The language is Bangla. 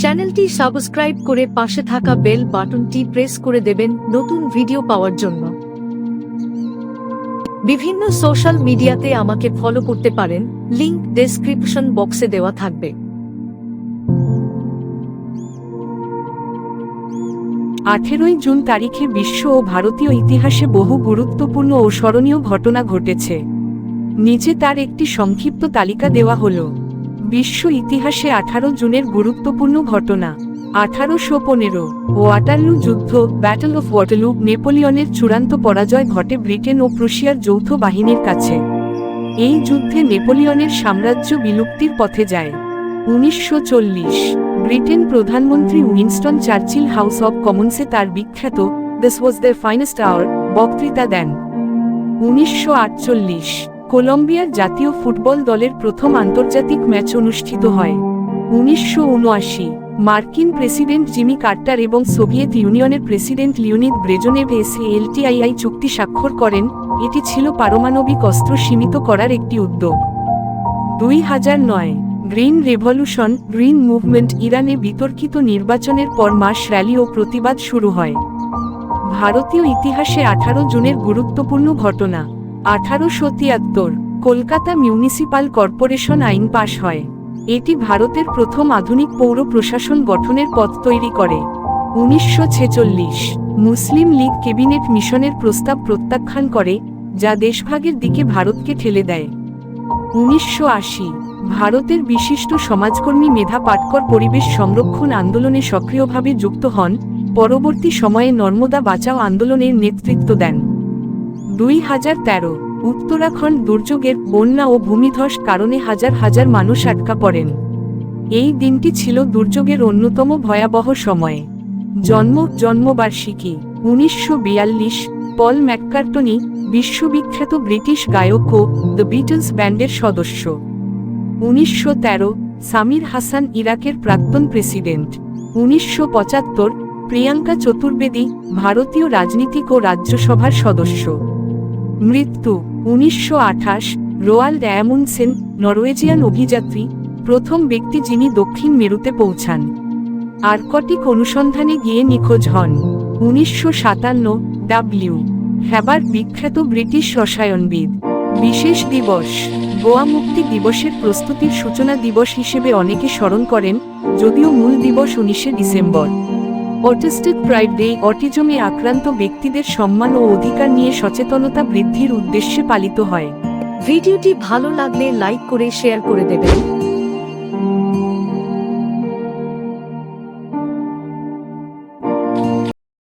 চ্যানেলটি সাবস্ক্রাইব করে পাশে থাকা বেল বাটনটি প্রেস করে দেবেন নতুন ভিডিও পাওয়ার জন্য। বিভিন্ন সোশ্যাল মিডিয়াতে আমাকে ফলো করতে পারেন, লিংক ডেসক্রিপশন বক্সে দেওয়া থাকবে। আঠেরোই জুন তারিখে বিশ্ব ও ভারতীয় ইতিহাসে বহু গুরুত্বপূর্ণ ও স্মরণীয় ঘটনা ঘটেছে। নিচে তার একটি সংক্ষিপ্ত তালিকা দেওয়া হল। বিশ্ব ইতিহাসে আঠারো জুনের গুরুত্বপূর্ণ ঘটনা, আঠারোশো পনেরো ওয়াটারলু যুদ্ধ ব্যাটল অফ ওয়াটারলু নেপোলিয়নের চূড়ান্ত পরাজয় ঘটে ব্রিটেন ও প্রুশিয়ার যৌথ বাহিনীর কাছে। এই যুদ্ধে নেপোলিয়নের সাম্রাজ্য বিলুপ্তির পথে যায়। উনিশশো চল্লিশ, ব্রিটেন প্রধানমন্ত্রী উইনস্টন চার্চিল হাউস অব কমন্সে তার বিখ্যাত this was the finest hour বক্তৃতা দেন। উনিশশো আটচল্লিশ কলম্বিয়ার জাতীয় ফুটবল দলের প্রথম আন্তর্জাতিক ম্যাচ অনুষ্ঠিত হয়। উনিশশো উনআশি, মার্কিন প্রেসিডেন্ট জিমি কার্টার এবং সোভিয়েত ইউনিয়নের প্রেসিডেন্ট লিওনিদ ব্রেজনেভ এসে এলটিআইআই চুক্তি স্বাক্ষর করেন, এটি ছিল পারমাণবিক অস্ত্র সীমিত করার একটি উদ্যোগ। দুই হাজার নয়, গ্রিন রেভলিউশন, গ্রিন মুভমেন্ট ইরানে বিতর্কিত নির্বাচনের পর মাস র্যালি ও প্রতিবাদ শুরু হয়। ভারতীয় ইতিহাসে আঠারো জুনের গুরুত্বপূর্ণ ঘটনা। আঠারোশো তিয়াত্তর, কলকাতা মিউনিসিপাল কর্পোরেশন আইন পাশ হয়। এটি ভারতের প্রথম আধুনিক পৌর প্রশাসন গঠনের পথ তৈরি করে। উনিশশো ছেচল্লিশ, মুসলিম লীগ ক্যাবিনেট মিশনের প্রস্তাব প্রত্যাখ্যান করে, যা দেশভাগের দিকে ভারতকে ঠেলে দেয়। উনিশশো আশি, ভারতের বিশিষ্ট সমাজকর্মী মেধা পাটকর পরিবেশ সংরক্ষণ আন্দোলনে সক্রিয়ভাবে যুক্ত হন, পরবর্তী সময়ে নর্মদা বাঁচাও আন্দোলনের নেতৃত্ব দেন। দুই হাজার তেরো, উত্তরাখণ্ড দুর্যোগের বন্যা ও ভূমিধস কারণে হাজার হাজার মানুষ আটকা পড়েন। এই দিনটি ছিল দুর্যোগের অন্যতম ভয়াবহ সময়ে। জন্ম, জন্মবার্ষিকী, উনিশশো বিয়াল্লিশ, পল ম্যাককার্টনি, বিশ্ববিখ্যাত ব্রিটিশ গায়ক ও দ্য বিটলস ব্যান্ডের সদস্য। উনিশশো তেরো, সামির হাসান ইরাকের প্রাক্তন প্রেসিডেন্ট। উনিশশো পঁচাত্তর, প্রিয়াঙ্কা চতুর্বেদী, ভারতীয় রাজনীতিক ও রাজ্যসভার সদস্য। মৃত্যু, উনিশশো আঠাশ রোয়াল্ড অ্যামুনসেন নরওয়েজিয়ান অভিযাত্রী, প্রথম ব্যক্তি যিনি দক্ষিণ মেরুতে পৌঁছান। আর্কটিক অনুসন্ধানে গিয়ে নিখোঁজ হন। উনিশশো সাতান্ন, ডাব্লিউ। হ্যাবার বিখ্যাত ব্রিটিশ রসায়নবিদ। বিশেষ দিবস। গোয়া মুক্তি দিবসের প্রস্তুতির সূচনা দিবস হিসেবে অনেকে স্মরণ করেন, যদিও মূল দিবস উনিশে ডিসেম্বর। অটিস্টিক প্রাইড ডে অটিজমে আক্রান্ত ব্যক্তিদের সম্মান ও অধিকার নিয়ে সচেতনতা বৃদ্ধির উদ্দেশ্যে পালিত হয়। ভিডিওটি ভালো লাগলে লাইক করে শেয়ার করে দেবেন।